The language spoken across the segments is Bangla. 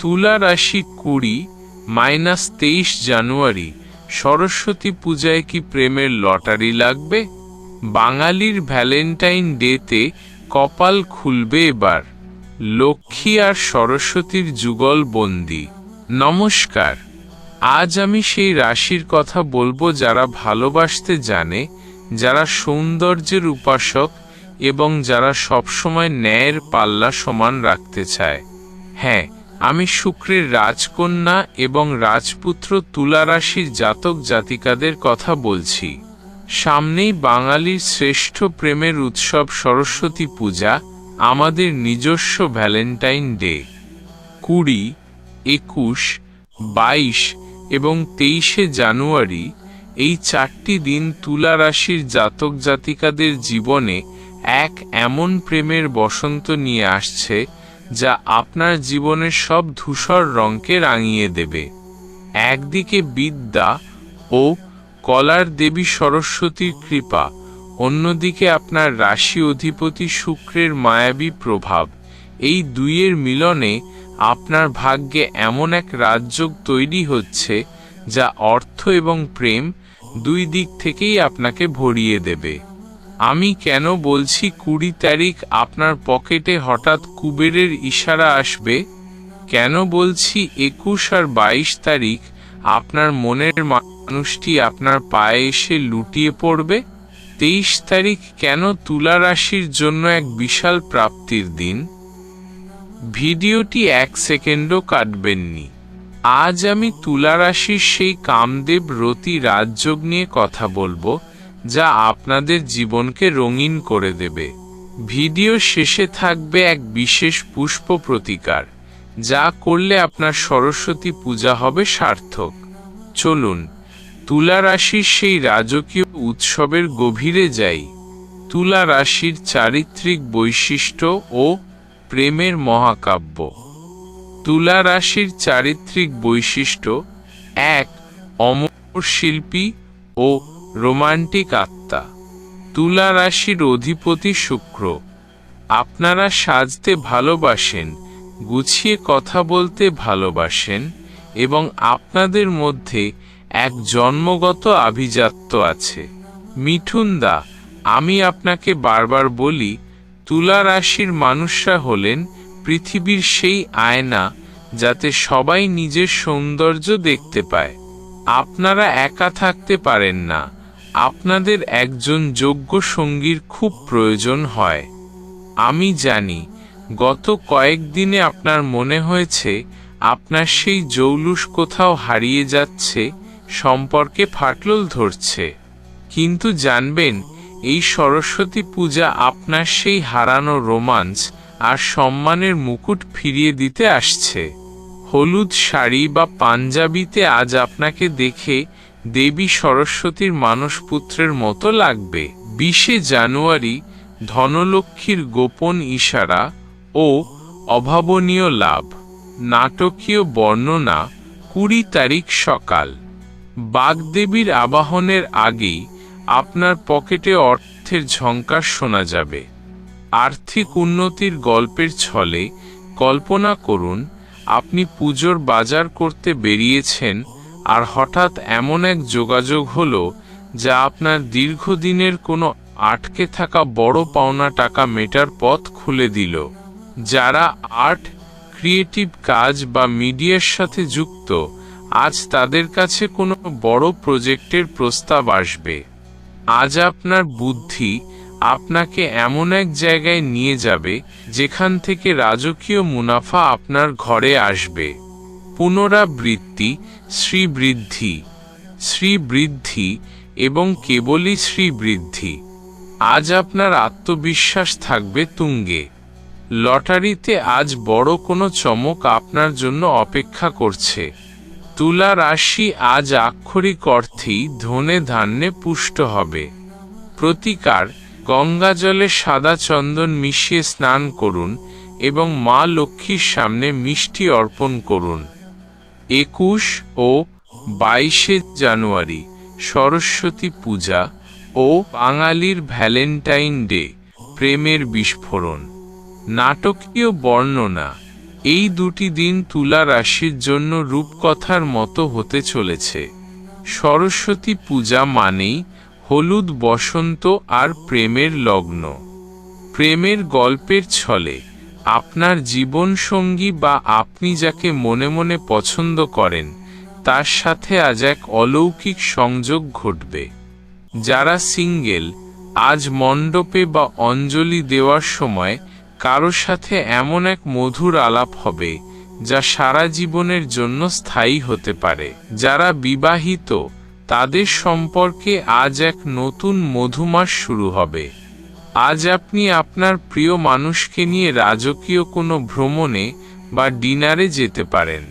তুলা রাশি কুড়ি মাইনাস তেইশ জানুয়ারি। সরস্বতী পূজায় কি প্রেমের লটারি লাগবে? বাঙালির ভ্যালেন্টাইন ডেতে কপাল খুলবে এবার। লক্ষ্মী আর সরস্বতীর যুগল বন্দি। নমস্কার। আজ আমি সেই রাশির কথা বলব যারা ভালোবাসতে জানে, যারা সৌন্দর্যের উপাসক এবং যারা সবসময় ন্যায়ের পাল্লা সমান রাখতে চায়। হ্যাঁ আমি শুক্রের রাজকন্যা এবং রাজপুত্র তুলা রাশির জাতক জাতিকাদের কথা বলছি। সামনেই বাঙালির শ্রেষ্ঠ প্রেমের উৎসব সরস্বতী পূজা, আমাদের নিজস্ব ভ্যালেন্টাইন ডে। কুড়ি, একুশ, বাইশ এবং তেইশে জানুয়ারি এই চারটি দিন তুলা রাশির জাতক জাতিকাদের জীবনে এক এমন প্রেমের বসন্ত নিয়ে আসছে যা আপনার জীবনের সব ধূসর রঙকে রাঙিয়ে দেবে। একদিকে বিদ্যা ও কলার দেবী সরস্বতীর কৃপা, অন্যদিকে আপনার রাশি অধিপতি শুক্রের মায়াবী প্রভাব। এই দুইয়ের মিলনে আপনার ভাগ্যে এমন এক রাজযোগ তৈরি হচ্ছে, যা অর্থ এবং প্রেম দুই দিক থেকেই আপনাকে ভরিয়ে দেবে। আমি কেন বলছি কুড়ি তারিখ আপনার পকেটে হঠাৎ কুবেরের ইশারা আসবে? কেন বলছি একুশ আর বাইশ তারিখ আপনার মনের মানুষটি আপনার পায়ে এসে লুটিয়ে পড়বে? তেইশ তারিখ কেন তুলা রাশির জন্য এক বিশাল প্রাপ্তির দিন? ভিডিওটি এক সেকেন্ডও কাটবেননি। আজ আমি তুলা রাশির সেই কামদেব রতি রাজযোগ নিয়ে কথা বলব। যা আপনাদের জীবনকে রঙিন করে দেবে। ভিডিও শেষে থাকবে এক বিশেষ পুষ্প প্রতিকার, যা করলে আপনার সরস্বতী পূজা হবে সার্থক। চলুন, তুলা রাশির সেই রাজকীয় উৎসবের গভীরে যাই। তুলা রাশির চারিত্রিক বৈশিষ্ট্য ও প্রেমের মহাকাব্য। তুলা রাশির চারিত্রিক বৈশিষ্ট্য, এক, অমর শিল্পী ও রোমান্টিক আত্মা। তুলা রাশির অধিপতি শুক্র। আপনারা সাজতে ভালোবাসেন, গুছিয়ে কথা বলতে ভালোবাসেন এবং আপনাদের মধ্যে এক জন্মগত আভিজাত্য আছে। মিঠুনদা আমি আপনাকে বারবার বলি, তুলা রাশির মানুষরা হলেন পৃথিবীর সেই আয়না যাতে সবাই নিজের সৌন্দর্য দেখতে পায়। আপনারা একা থাকতে পারেন না। আপনাদের একজন যোগ্য সঙ্গীর খুব প্রয়োজন হয়। আমি জানি, গত কয়েকদিনে আপনার মনে হয়েছে, আপনার সেই জৌলুস কোথাও হারিয়ে যাচ্ছে, সম্পর্কে ফাটল ধরছে। কিন্তু জানবেন, এই সরস্বতী পূজা আপনার সেই হারানো রোমাঞ্চ আর সম্মানের মুকুট ফিরিয়ে দিতে আসছে। হলুদ শাড়ি বা পাঞ্জাবিতে আজ আপনাকে দেখে দেবী সরস্বতীর মানসপুত্রের মতো লাগবে। বিশে জানুয়ারি ধনলক্ষ্মীর গোপন ইশারা ও অভাবনীয় লাভ। নাটকীয় বর্ণনা কুড়ি তারিখ সকাল। বাগদেবীর আবাহনের আগেই আপনার পকেটে অর্থের ঝঙ্কার শোনা যাবে। আর্থিক উন্নতির গল্পের ছলে কল্পনা করুন, আপনি পুজোর বাজার করতে বেরিয়েছেন আর হঠাৎ এমন এক যোগাযোগ হলো যা আপনার দীর্ঘদিনের কোনো আটকে থাকা বড় পাওনা টাকা মেটার পথ খুলে দিল, যারা আর্ট, ক্রিয়েটিভ কাজ বা মিডিয়ার সাথে যুক্ত। আজ তাদের কাছে কোনো বড় প্রজেক্টের প্রস্তাব আসবে। আজ আপনার বুদ্ধি আপনাকে এমন এক জায়গায় নিয়ে যাবে যেখান থেকে রাজকীয় মুনাফা আপনার ঘরে আসবে। পুনরাবৃত্তি শ্রীবৃদ্ধি শ্রীবৃদ্ধি এবং কেবলই শ্রীবৃদ্ধি। আজ আপনার আত্মবিশ্বাস থাকবে তুঙ্গে। লটারিতে আজ বড় কোনো চমক আপনার জন্য অপেক্ষা করছে। তুলা রাশি আজ আক্ষরিক অর্থেই ধনে ধান্যে পুষ্ট হবে। প্রতিকার, গঙ্গা জলে সাদা চন্দন মিশিয়ে স্নান করুন এবং মা লক্ষ্মীর সামনে মিষ্টি অর্পণ করুন। একুশ ও বাইশে জানুয়ারি, সরস্বতী পূজা ও বাঙালির ভ্যালেন্টাইন ডে, প্রেমের বিস্ফোরণ। নাটকীয় বর্ণনা, এই দুটি দিন তুলা রাশির জন্য রূপকথার মতো হতে চলেছে। সরস্বতী পূজা মানেই হলুদ বসন্ত আর প্রেমের লগ্ন। প্রেমের গল্পের ছলে আপনার জীবনসঙ্গী বা আপনি যাকে মনে মনে পছন্দ করেন, তার সাথে আজ এক অলৌকিক সংযোগ ঘটবে। যারা সিঙ্গেল, আজ মণ্ডপে বা অঞ্জলি দেওয়ার সময় কারও সাথে এমন এক মধুর আলাপ হবে, যা সারা জীবনের জন্য স্থায়ী হতে পারে। যারা বিবাহিত, তাদের সম্পর্কে আজ এক নতুন মধুমাস শুরু হবে। আজ আপনি আপনার প্রিয় মানুষকে নিয়ে রাজকীয় কোনো ভ্রমণে বা ডিনারে যেতে পারেন।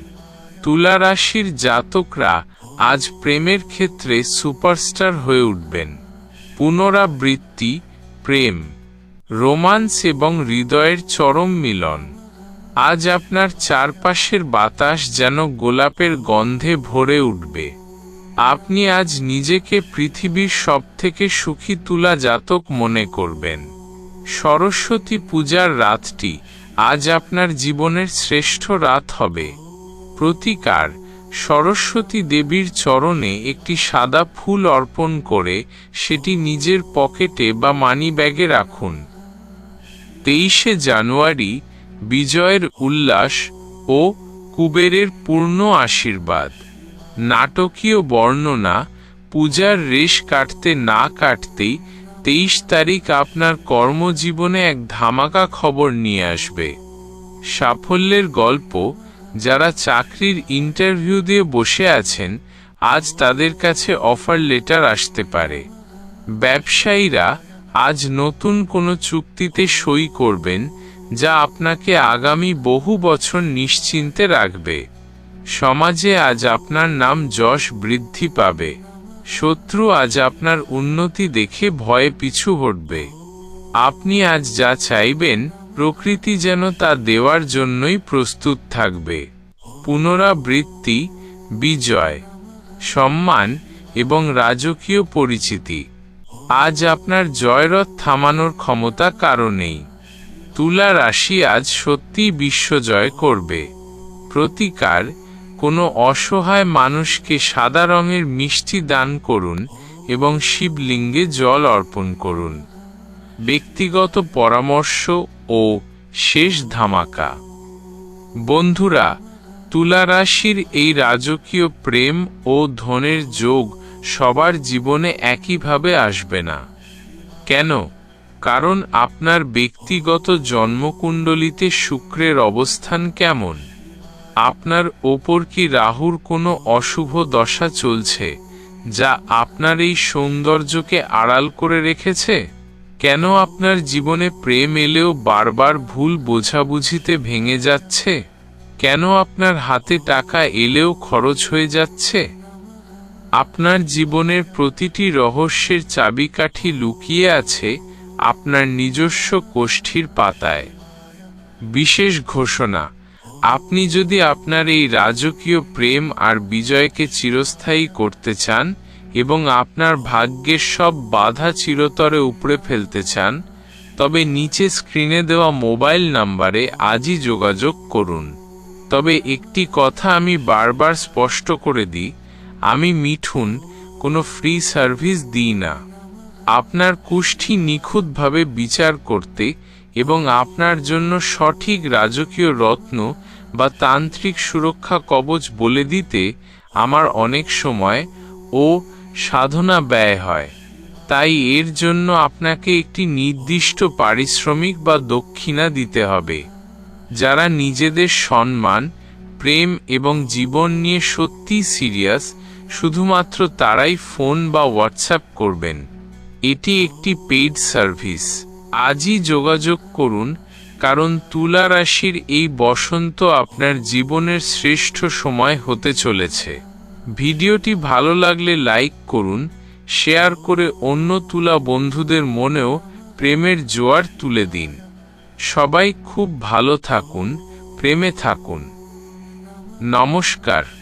তুলা রাশির জাতকরা আজ প্রেমের ক্ষেত্রে সুপারস্টার হয়ে উঠবেন। পুনরাবৃত্তি, প্রেম, রোমান্স এবং হৃদয়ের চরম মিলন। আজ আপনার চারপাশের বাতাস যেন গোলাপের গন্ধে ভরে উঠবে। আপনি আজ নিজেকে পৃথিবীর সবথেকে সুখী তুলা জাতক মনে করবেন। সরস্বতী পূজার রাতটি আজ আপনার জীবনের শ্রেষ্ঠ রাত হবে। প্রতিকার, সরস্বতী দেবীর চরণে একটি সাদা ফুল অর্পণ করে সেটি নিজের পকেটে বা মানি ব্যাগে রাখুন। তেইশে জানুয়ারি, বিজয়ের উল্লাস ও কুবেরের পূর্ণ আশীর্বাদ। নাটকীয় বর্ণনা পূজার রেশ কাটতে না কাটতেই তেইশ তারিখ আপনার কর্মজীবনে এক ধামাকা খবর নিয়ে আসবে। সাফল্যের গল্প, যারা চাকরির ইন্টারভিউ দিয়ে বসে আছেন, আজ তাদের কাছে অফার লেটার আসতে পারে। ব্যবসায়ীরা আজ নতুন কোনো চুক্তিতে সই করবেন, যা আপনাকে আগামী বহু বছর নিশ্চিন্তে রাখবে। সমাজে আজ আপনার নাম যশ বৃদ্ধি পাবে। শত্রু আজ আপনার উন্নতি দেখে ভয়ে পিছু হটবে। আপনি আজ যা চাইবেন, প্রকৃতি যেন তা দেওয়ার জন্যই প্রস্তুত থাকবে। পুনরাবৃত্তি, বিজয়, সম্মান এবং রাজকীয় পরিচিতি। আজ আপনার জয়রথ থামানোর ক্ষমতা কারণেই তুলা রাশি আজ সত্যি বিশ্বজয় করবে। প্রতিকার কোনো অসহায় মানুষকে সাদা রঙের মিষ্টি দান করুন এবং শিবলিঙ্গে জল অর্পণ করুন। ব্যক্তিগত পরামর্শ ও শেষ ধামাকা। বন্ধুরা, তুলা রাশির এই রাজকীয় প্রেম ও ধনের যোগ সবার জীবনে একইভাবে আসবে না। কেন? কারণ আপনার ব্যক্তিগত জন্মকুণ্ডলিতে শুক্রের অবস্থান কেমন? আপনার ওপর কি রাহুর কোনো অশুভ দশা চলছে, যা আপনার এই সৌন্দর্যকে আড়াল করে রেখেছে? কেন আপনার জীবনে প্রেম এলেও বারবার ভুল বোঝাবুঝিতে ভেঙে যাচ্ছে? কেন আপনার হাতে টাকা এলেও খরচ হয়ে যাচ্ছে? আপনার জীবনের প্রতিটি রহস্যের চাবিকাঠি লুকিয়ে আছে আপনার নিজস্ব কোষ্ঠীর পাতায়। বিশেষ ঘোষণা আপনি যদি আপনার এই রাজকীয় প্রেম আর বিজয়কে চিরস্থায়ী করতে চান এবং আপনার ভাগ্যের সব বাধা চিরতরে উপড়ে ফেলতে চান, তবে নিচে স্ক্রিনে দেওয়া মোবাইল নাম্বারে আজই যোগাযোগ করুন। তবে একটি কথা আমি বারবার স্পষ্ট করে দিই, আমি মিঠুন, কোনো ফ্রি সার্ভিস দিই না। আপনার কুষ্ঠি নিখুঁতভাবে বিচার করতে এবং আপনার জন্য সঠিক রাজকীয় রত্ন বা তান্ত্রিক সুরক্ষা কবচ বলে দিতে আমার অনেক সময় ও সাধনা ব্যয় হয়। তাই এর জন্য আপনাকে একটি নির্দিষ্ট পারিশ্রমিক বা দক্ষিণা দিতে হবে, যারা নিজেদের সম্মান, প্রেম এবং জীবন নিয়ে সত্যি সিরিয়াস, শুধুমাত্র তারাই ফোন বা হোয়াটসঅ্যাপ করবেন। এটি একটি পেইড সার্ভিস। আজই যোগাযোগ করুন, কারণ তুলা রাশির এই বসন্ত আপনার জীবনের শ্রেষ্ঠ সময় হতে চলেছে। ভিডিওটি ভালো লাগলে লাইক করুন, শেয়ার করে অন্য তুলা বন্ধুদের মনেও প্রেমের জোয়ার তুলে দিন। সবাই খুব ভালো থাকুন, প্রেমে থাকুন। নমস্কার।